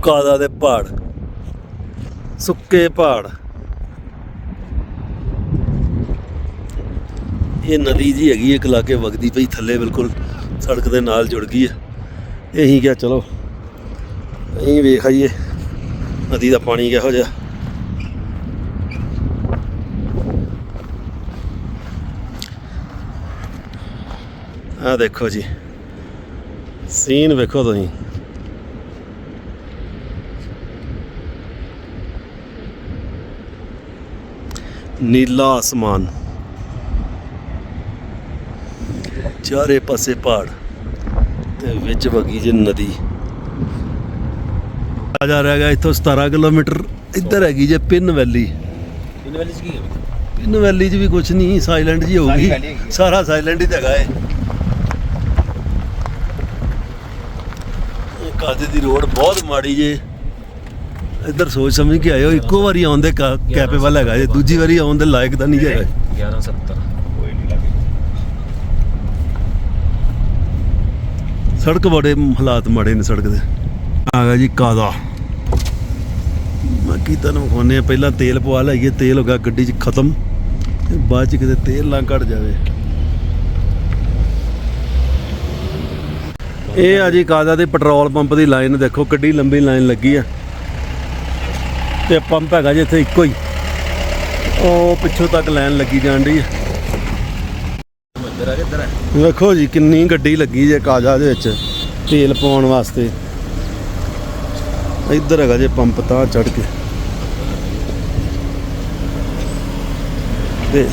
ਕਾਦਾ ਦੇ ਪਹਾੜ। ਸੁੱਕੇ ਪਹਾੜ। ਇਹ ਨਦੀ ਜੀ ਹੈਗੀ ਇੱਕ ਲਾਗੇ ਵਗਦੀ ਪਈ ਥੱਲੇ ਬਿਲਕੁਲ, ਸੜਕ ਦੇ ਨਾਲ ਜੁੜ ਗਈ ਹੈ। ਇਹੀ ਅਸੀਂ ਕਿਹਾ, ਚਲੋ ਅਸੀਂ ਵੇਖ ਆਈਏ, ਨਦੀ ਦਾ ਪਾਣੀ ਕਿਹੋ ਜਿਹਾ। ਆ ਦੇਖੋ ਜੀ, ਸੀਨ ਵੇਖੋ ਤੁਸੀਂ। ਨੀਲਾ ਆਸਮਾਨ ਚਾਰੇ ਪਾਸੇ ਪਹਾੜ ਤੇ ਵਿੱਚ ਵਗੀ ਜੇ ਨਦੀ। ਆ ਜਾ ਰਿਹਾ ਹੈਗਾ ਇੱਥੋਂ 17 ਕਿਲੋਮੀਟਰ। ਇੱਧਰ ਹੈਗੀ ਜੇ ਪਿੰਨ ਵੈਲੀ। ਇਹਦੇ ਵਾਲੀ ਚ ਕੀ ਹੈ ਪਿੰਨ ਵੈਲੀ 'ਚ ਵੀ ਕੁਝ ਨਹੀਂ ਸਾਇਲੈਂਟ ਜੀ ਹੋਊਗੀ। ਸਾਰਾ ਸਾਇਲੈਂਟ ਹੀ ਹੈਗਾ ਏ। ਇਹ ਕਾਦੇ ਦੀ ਰੋਡ ਬਹੁਤ ਮਾੜੀ ਜੇ। ਇੱਧਰ ਸੋਚ ਸਮਝ ਕੇ ਆਇਓ ਇੱਕੋ ਵਾਰੀ ਆਉਣ ਦੇ ਕੈਪੇਬਲ ਹੈਗਾ ਜੇ। ਦੂਜੀ ਵਾਰੀ ਆਉਣ ਦੇ ਲਾਇਕ ਤਾਂ ਨਹੀਂ ਹੈਗਾ। 1170 ਕੋਈ ਨਹੀਂ ਲੱਗੇ ਸੜਕ ਬੜੇ ਹਾਲਾਤ ਮਾੜੇ ਨੇ ਸੜਕ ਦੇ। ਆ ਗਿਆ ਜੀ ਕਾਦਾ। ਮੈਂ ਕੀ ਤੁਹਾਨੂੰ ਖੋਨੇ ਆ ਪਹਿਲਾਂ ਤੇਲ ਪਵਾ ਲਈਏ, ਤੇਲ ਹੋ ਗਿਆ, ਗੱਡੀ 'ਚ ਖਤਮ, ਤੇ ਬਾਅਦ 'ਚ ਕਿਤੇ ਤੇਲ ਨਾ ਘਟ ਜਾਵੇ। ਇਹ ਆ ਜੀ ਕਾਦਾ ਦੇ ਪੈਟਰੋਲ ਪੰਪ ਦੀ ਲਾਈਨ, ਦੇਖੋ ਕਿੱਡੀ ਲੰਬੀ ਲਾਈਨ ਲੱਗੀ ਆ। ਤੇ ਪੰਪ ਹੈਗਾ ਜੀ ਇੱਥੇ ਇੱਕੋ ਹੀ। ਉਹ ਪਿੱਛੋਂ ਤੱਕ ਲਾਈਨ ਲੱਗੀ ਜਾਣ ਡਈ ਆ। ਇੱਧਰ ਆ ਇੱਧਰ ਵੇਖੋ ਜੀ, ਕਿੰਨੀ ਗੱਡੀ ਲੱਗੀ ਜੇ ਕਾਜਾ ਦੇ ਵਿੱਚ, ਤੇਲ ਪਾਉਣ ਵਾਸਤੇ। ਇੱਧਰ ਹੈਗਾ ਜੇ ਪੰਪ, ਤਾਂ ਚੜ ਕੇ। ਤੇ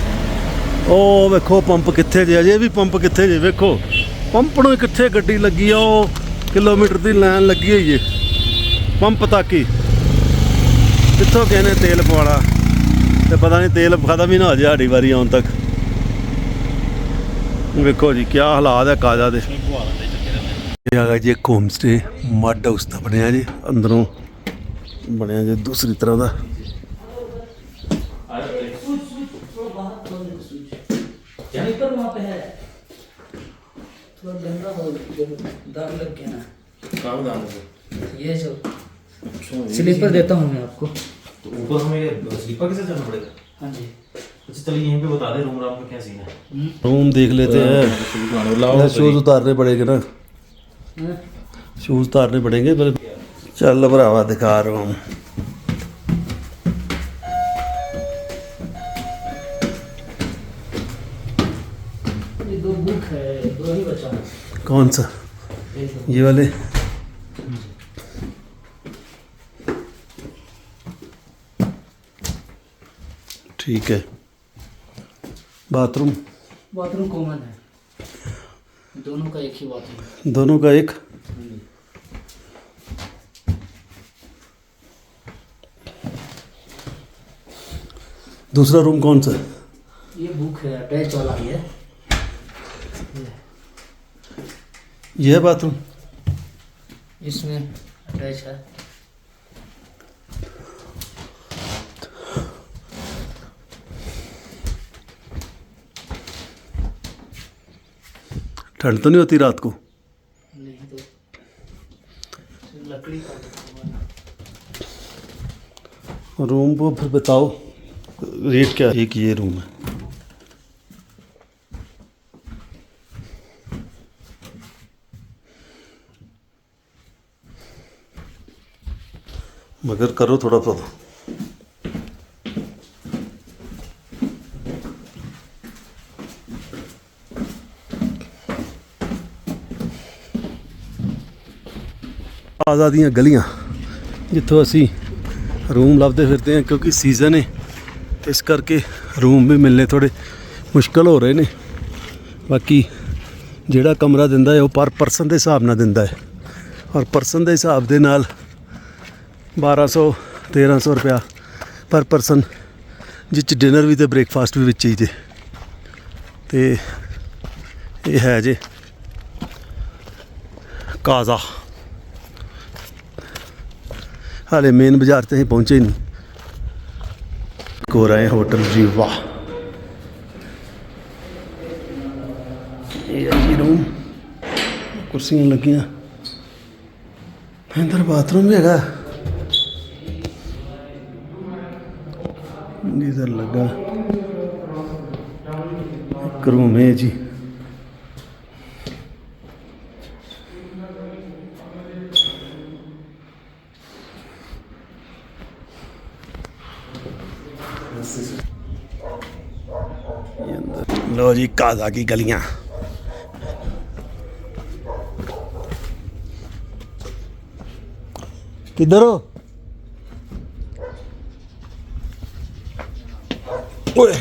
ਉਹ ਵੇਖੋ ਪੰਪ ਕਿੱਥੇ ਜੇ, ਅਜੇ ਵੀ ਪੰਪ ਕਿੱਥੇ ਜੇ, ਵੇਖੋ। ਪੰਪ ਨੂੰ ਕਿੱਥੇ ਗੱਡੀ ਲੱਗੀ ਆ, ਉਹ ਕਿਲੋਮੀਟਰ ਦੀ ਲਾਈਨ ਲੱਗੀ ਹੋਈ ਏ ਪੰਪ ਤੱਕ ਹੀ। ਕਿੱਥੋਂ ਕਹਿੰਦੇ ਤੇਲ ਪਵਾਲਾ ਤੇ ਪਤਾ ਨਹੀਂ ਤੇਲ ਖਤਮ ਹੀ ਨਾ ਹੋ ਜਾਏ ਸਾਡੀ ਵਾਰੀ ਆਉਣ ਤੱਕ। ਵੇਖੋ ਜੀ ਕੀ ਹਾਲਾਤ ਹੈ ਕਾਜਾ ਦੇ। ਇਹ ਹੈਗਾ ਜੀ ਇੱਕ ਸਟੇ ਮੱਡ ਹਾਊਸ ਦਾ ਬਣਿਆ ਜੀ। ਅੰਦਰੋਂ ਬਣਿਆ ਜੀ ਦੂਸਰੀ ਤਰ੍ਹਾਂ ਦਾ। स्लीपर देता हूँ मैं आपको। तो ऊपर हमें स्लीपर कैसे जाना पड़ेगा? हाँ रूम रूम देख लेते हैं। शूज़ उतारने पड़ेंगे ना। शूज़ उतारने पड़ेंगे पर चल भरावा दिखा रहा हूँ। कौन सा? ये वाले? ठीक है। बाथरूम? बाथरूम कॉमन है। दोनों का एक ही बाथरूम दोनों का एक? दूसरा रूम कौन सा ये बुक है अटैच वाला ही है। ये बाथरूम? इसमें अटैच है। ठंड तो नहीं होती रात को? रूम को फिर बताओ, रेट क्या एक ये रूम है। मगर करो थोड़ा सा ਆਜ਼ਾਦੀਆਂ ਗਲੀਆਂ ਜਿੱਥੋਂ ਅਸੀਂ ਰੂਮ ਲੱਭਦੇ ਫਿਰਦੇ ਹਾਂ ਕਿਉਂਕਿ ਸੀਜ਼ਨ ਹੈ ਤੇ ਇਸ ਕਰਕੇ ਰੂਮ ਵੀ ਮਿਲਨੇ ਥੋੜੇ ਮੁਸ਼ਕਲ ਹੋ ਰਹੇ ਨੇ। ਬਾਕੀ ਜਿਹੜਾ ਕਮਰਾ ਦਿੰਦਾ ਹੈ, ਉਹ ਪਰ ਪਰਸਨ ਦੇ ਹਿਸਾਬ ਨਾਲ ਦਿੰਦਾ ਹੈ। ਔਰ ਪਰਸਨ ਦੇ ਹਿਸਾਬ ਦੇ ਨਾਲ 1200 1300 ਰੁਪਇਆ ਪਰ ਪਰਸਨ ਜਿਸ 'ਚ ਡਿਨਰ ਵੀ ਤੇ ਬ੍ਰੇਕਫਾਸਟ ਵੀ ਵਿੱਚ ਹੀ ਜੇ। ਤੇ ਇਹ ਹੈ ਜੇ ਕਾਜ਼ਾ। ਹਾਲੇ ਮੇਨ ਬਾਜ਼ਾਰ ਤੇ ਅਸੀਂ ਪਹੁੰਚੇ ਨਹੀਂ ਕੋ ਰਹੇ ਹੋਟਲ ਜੀਵਾ ਇਹ ਜੀ ਰੂਮ ਕੁਰਸੀਆਂ ਲੱਗੀਆਂ। ਅੰਦਰ ਬਾਥਰੂਮ ਵੀ ਹੈਗਾ। ਗੀਜ਼ਰ ਲੱਗਾ। ਇੱਕ ਰੂਮ ਹੈ ਜੀ। लो जी काजा की गलियाँ किधर हो ओए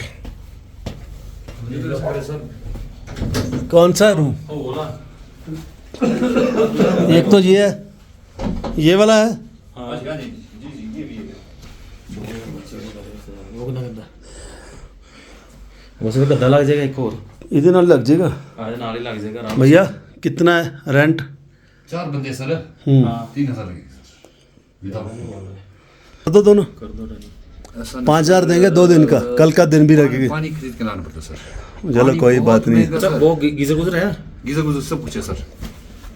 कौन सा रूम एक तो ये है ये वाला है वो कितना गंदा वैसे तो गद्दा लग जाएगा एक और ਇਹਦੇ ਨਾਲ ਲੱਗ ਜਾਏਗਾ आज नाल ही लग जाएगा आराम भैया कितना है रेंट चार बंदे सर हम्म तीन हजार लगेगा विदाउट कर दो दोनों पाँच हजार देंगे दो दिन का कल का दिन भी रखेंगे पानी खरीद के लाना पड़ता है सर चलो पानी कोई बहुत बात नहीं महंगा अच्छा सर। वो गी- गीजर गुजर है गीजर गुजर सब कुछ है सर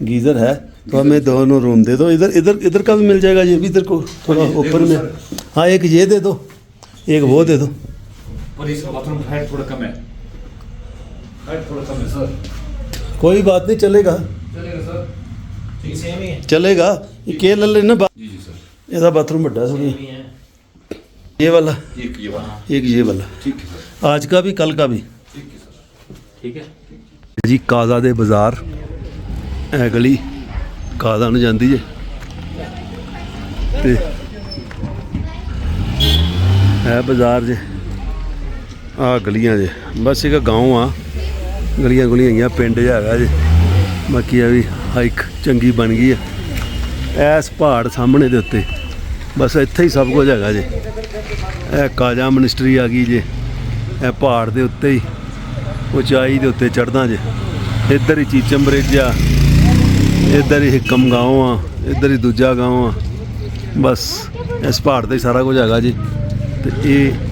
गीजर है तो हमें दोनों रूम दे दो इधर इधर इधर का भी मिल जाएगा ये भी इधर को थोड़ा ऊपर में हाँ एक ये दे दो एक वो दे दो और इस बाथरूम का हाइट थोड़ा कम है हाइट थोड़ा कम है सर कोई बात नहीं चलेगा चलेगा सर ठीक सेम ही है चलेगा ये के ले लेना जी जी सर ਇਹਦਾ ਬਾਥਰੂਮ ਵੱਡਾ ਸੁਣੀ ये वाला एक ये वाला एक ये वाला ठीक है सर आज का भी कल का भी ठीक है सर ठीक है जी ਕਾਜ਼ਾ ਦੇ ਬਾਜ਼ਾਰ ਇਹ ਗਲੀ ਕਾਜ਼ਾ ਨੂੰ ਜਾਂਦੀ ਜੇ ਤੇ ਹੈ ਬਾਜ਼ਾਰ ਜੇ ਆ ਗਲੀਆਂ ਜੇ ਬਸ ਇੱਕ گاؤں ਆ ਗਲੀਆਂ ਗੁਲੀਆਂ ਹੈਗੀਆਂ ਪਿੰਡ ਜਿਹਾ ਹੈਗਾ ਜੇ ਬਾਕੀ ਇਹ ਵੀ ਹਾਈਕ ਚੰਗੀ ਬਣ ਗਈ ਹੈ ਐਸ ਪਹਾੜ ਸਾਹਮਣੇ ਦੇ ਉੱਤੇ ਬਸ ਇੱਥੇ ਹੀ ਸਭ ਕੁਝ ਹੈਗਾ ਜੇ ਇਹ ਕਾਜ਼ਾ ਮਨਿਸਟਰੀ ਆ ਗਈ ਜੇ ਇਹ ਪਹਾੜ ਦੇ ਉੱਤੇ ਹੀ ਉਚਾਈ ਦੇ ਉੱਤੇ ਚੜਦਾ ਜੇ ਇੱਧਰ ਹੀ ਚੀਚਮ ਬ੍ਰਿਜ ਆ ਇੱਧਰ ਹੀ ਹਿਕਮ ਗਾਉਂ ਆ ਇੱਧਰ ਹੀ ਦੂਜਾ ਗਾਉਂ ਆ ਬਸ ਇਸ ਪਹਾੜ ਤੇ ਹੀ ਸਾਰਾ ਕੁਝ ਹੈਗਾ ਜੀ ਤੇ ਇਹ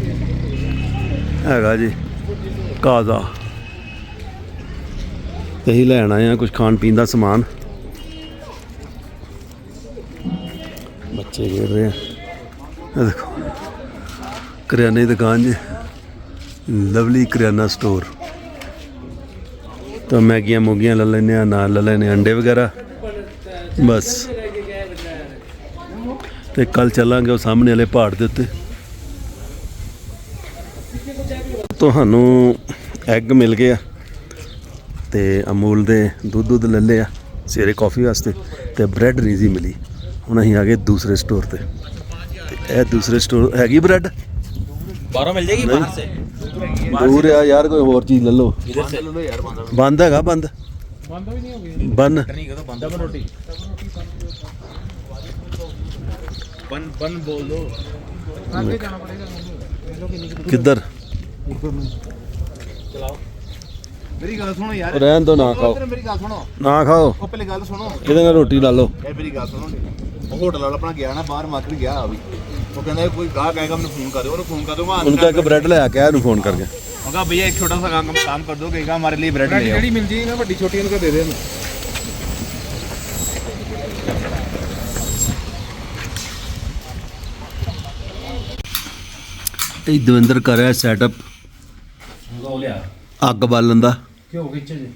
ਹੈਗਾ ਜੀ, ਕਾਜ਼ਾ। ਅਸੀਂ ਲੈਣ ਆਏ ਆ ਕੁਝ ਖਾਣ ਪੀਣ ਦਾ ਸਮਾਨ। ਬੱਚੇ ਖੇਡ ਰਹੇ ਆ। ਇਹ ਦੇਖੋ, ਕਰਿਆਨੇ ਦੀ ਦੁਕਾਨ ਜੀ। ਲਵਲੀ ਕਰਿਆਨਾ ਸਟੋਰ। ਤਾਂ ਮੈਗੀਆਂ ਮੋਗੀਆਂ ਲੈ ਲੈਨੇ ਆ, ਨਾਲ ਲੈ ਲੈਨੇ ਅੰਡੇ ਵਗੈਰਾ। ਬਸ। ਤੇ ਕੱਲ ਚੱਲਾਂਗੇ ਉਹ ਸਾਹਮਣੇ ਵਾਲੇ ਪਹਾੜ ਦੇ ਉੱਤੇ। ਤੁਹਾਨੂੰ ਐਗ ਮਿਲ ਗਏ ਆ ਤੇ ਅਮੂਲ ਦੇ ਦੁੱਧ ਦੁੱਧ ਲੈ ਲਿਆ ਸਵੇਰੇ ਕਾਫੀ ਵਾਸਤੇ ਤੇ ਬ੍ਰੈਡ ਨਹੀਂ ਸੀ ਮਿਲੀ। ਹੁਣ ਅਸੀਂ ਆ ਗਏ ਦੂਸਰੇ ਸਟੋਰ ਤੇ। ਤੇ ਇਹ ਦੂਸਰੇ ਸਟੋਰ ਹੈਗੀ ਬ੍ਰੈਡ ਬਾਹਰੋਂ ਮਿਲ ਜਾਏਗੀ? ਬਾਹਰ ਸੇ? ਦੂਰ ਆ ਯਾਰ ਕੋਈ ਹੋਰ ਚੀਜ਼ ਲੈ ਲਓ। ਬੰਦ ਹੈਗਾ ਬੰਦ? ਬੰਦ। ਬੰਦ ਨਹੀਂ ਕਿੱਧਰ? ਚਲਾਓ ਮੇਰੀ ਗੱਲ ਸੁਣੋ ਯਾਰ। ਰਹਿਣ ਦੋ ਨਾ ਖਾਓ। ਮੇਰੀ ਗੱਲ ਸੁਣੋ। ਨਾ ਖਾਓ। ਉਹ ਪਹਿਲੇ ਗੱਲ ਸੁਣੋ। ਇਹਦੇ ਨਾਲ ਰੋਟੀ ਲਾ ਲਓ। ਇਹ ਮੇਰੀ ਗੱਲ ਸੁਣੋ। ਉਹ ਹੋਟਲ ਵਾਲਾ ਆਪਣਾ ਗਿਆ ਨਾ ਬਾਹਰ ਮਾਰਕੀਟ ਗਿਆ ਆ ਵੀ। ਉਹ ਕਹਿੰਦਾ ਕੋਈ ਗਾਹਕ ਆਏਗਾ ਮੈਨੂੰ ਫੋਨ ਕਰ ਦਿਓ ਉਹਨੂੰ ਫੋਨ ਕਰ ਦਿਓ ਮੈਂ ਉਹਨੂੰ ਤਾਂ ਇੱਕ ਬ੍ਰੈਡ ਲਿਆ ਕੇ ਆ ਇਹਨੂੰ ਫੋਨ ਕਰਕੇ। ਉਹ ਕਹਾ ਭਈਆ ਇੱਕ ਛੋਟਾ ਸਾ ਕੰਮ ਕੰਮ ਕਰ ਦੋ ਕਹੇਗਾ ਹਮਾਰੇ ਲਈ ਬ੍ਰੈਡ ਲੈ ਆਓ। ਜਿਹੜੀ ਮਿਲ ਜੇਗੀ ਨਾ ਵੱਡੀ ਛੋਟੀ ਉਹਨੂੰ ਦੇ ਦੇ ਇਹਨੂੰ। ਇਹ ਦਵਿੰਦਰ ਕਰ ਰਿਹਾ ਸੈਟਅਪ ਲਿਆ। ਅੱਗ ਬਾਲਣ ਦਾ। ਘਿਓ ਖਿੱਚ ਜੇ।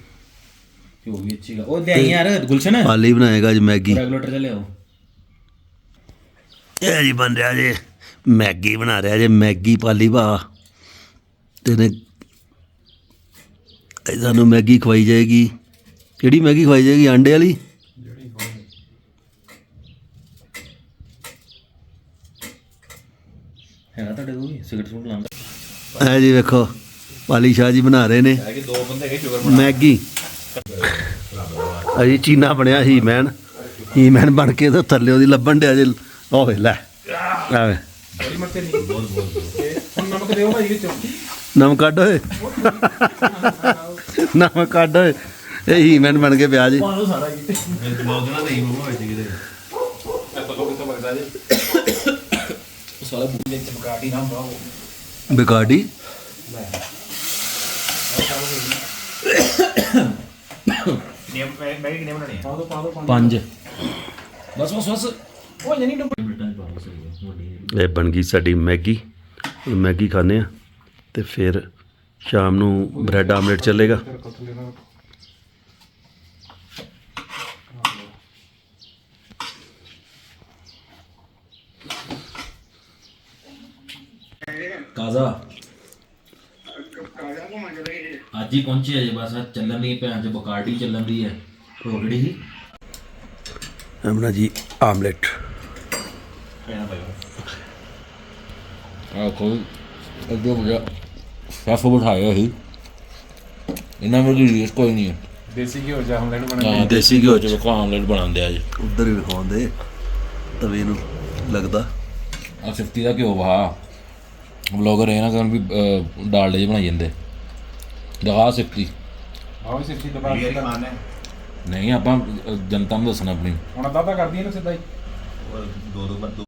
ਘਿਓ ਵੀ ਅੱਛੀਗਾ ਉਹ ਦੇ ਆਈ ਯਾਰ ਗੁਲਸ਼ਨ। ਪਾਲੀ ਬਣਾਏਗਾ ਅੱਜ ਮੈਗੀ। ਰੈਗੂਲੇਟਰ ਚ ਲਿਆਓ। ਇਹ ਜੀ ਬਣ ਰਿਹਾ ਜੇ। ਮੈਗੀ ਬਣਾ ਰਿਹਾ ਜੇ। ਮੈਗੀ ਪਾਲੀ ਭਾ। ਤੇਨੇ ਇਹਨਾਂ ਨੂੰ ਮੈਗੀ ਖਵਾਈ ਜਾਏਗੀ। ਕਿਹੜੀ ਮੈਗੀ ਖਵਾਈ ਜਾਏਗੀ? ਆਂਡੇ ਵਾਲੀ? ਹੈਗਾ ਤੁਹਾਡੇ ਕੋਲ ਸਿਗਰਟ ਸੁਣ ਲਾਂਗਾ ਐ ਜੀ ਵੇਖੋ। ਪਾਲੀ ਸ਼ਾਹ ਜੀ ਬਣਾ ਰਹੇ ਨੇ। ਹੈ ਕਿ ਦੋ ਬੰਦੇ ਹੈਗੇ ਸ਼ੂਗਰ ਮੈਗੀ। ਅਜੀ ਚੀਨਾ ਬਣਿਆ ਹੀ ਮੈਨ ਹੀ ਮੈਨ ਬਣ ਕੇ ਤੇ ਥੱਲੇ ਉਹਦੀ ਲੱਭਣ ਡਿਆ ਜੇ। ਓਏ ਲੈ। ਆਵੇ ਨਮਕ ਦਿਓ ਭਾਈ ਵਿੱਚੋਂ ਨਮ ਕੱਢ ਓਏ। ਨਮ ਕੱਢ ਓਏ। ਇਹ ਹੀ ਮੈਨ ਬਣ ਕੇ ਪਿਆ ਜੀ। ਸਾਲਾ ਬੂਲੇ ਚਮਕਾਟੀ ਨਾ ਇਹ ਬਣ ਗਈ ਸਾਡੀ ਮੈਗੀ। ਮੈਗੀ ਖਾਣੇ ਆ ਤੇ ਫਿਰ ਸ਼ਾਮ ਨੂੰ ਬ੍ਰੈਡ ਆਮਲੇਟ ਚੱਲੇਗਾ। ਕਾਜ਼ਾ। ਅੱਜ ਹੀ ਪਹੁੰਚੇ ਅਜੇ ਬਸ ਚੱਲਣ ਦੀ ਭੈਣ ਚ ਬਕਾਰਡੀ ਚੱਲਣ ਦੀ ਹੈ ਰੋਗੜੀ ਸੀ? ਹਮਨਾ ਜੀ ਆਮਲੇਟ। ਆ ਕੋਈ ਅੱਗੇ ਹੋ ਗਿਆ। ਸੈਫ ਬਿਠਾਇਆ ਸੀ। ਇਹਨਾਂ ਵਿੱਚ ਰੀਸ ਕੋਈ ਨਹੀਂ ਹੈ ਦੇਸੀ ਘਿਓ ਜਾਂ ਹਮਲੇ ਨੂੰ ਬਣਾ ਹਾਂ ਦੇਸੀ ਘਿਓ ਚ ਕੋ ਆਮਲੇਟ ਬਣਾਉਂਦੇ ਆ ਜੀ। ਉਧਰ ਹੀ ਵਿਖਾਉਂਦੇ ਤਵੇ ਨੂੰ ਲੱਗਦਾ। ਆ ਸਿਫਤੀ ਦਾ ਘਿਓ ਵਾ ਵਲੌਗਰ ਇਹ ਨਾ ਕਰਨ ਵੀ ਡਾਲਡੇ ਜਿਹੇ ਬਣਾਈ ਜਾਂਦੇ। ਲਗਾ ਸਕਤੀ ਆਵੇਂ ਸਿੱਧੀ ਤਾਂ ਮਾਨੇ ਨਹੀਂ ਆਪਾਂ ਜਨਤਾ ਨੂੰ ਦੱਸਣਾ ਆਪਣੀ। ਹੁਣ ਅੱਧਾ ਕਰਦੀ ਇਹਨੂੰ ਸਿੱਧਾ ਹੀ। ਦੋ ਦੋ ਦੋ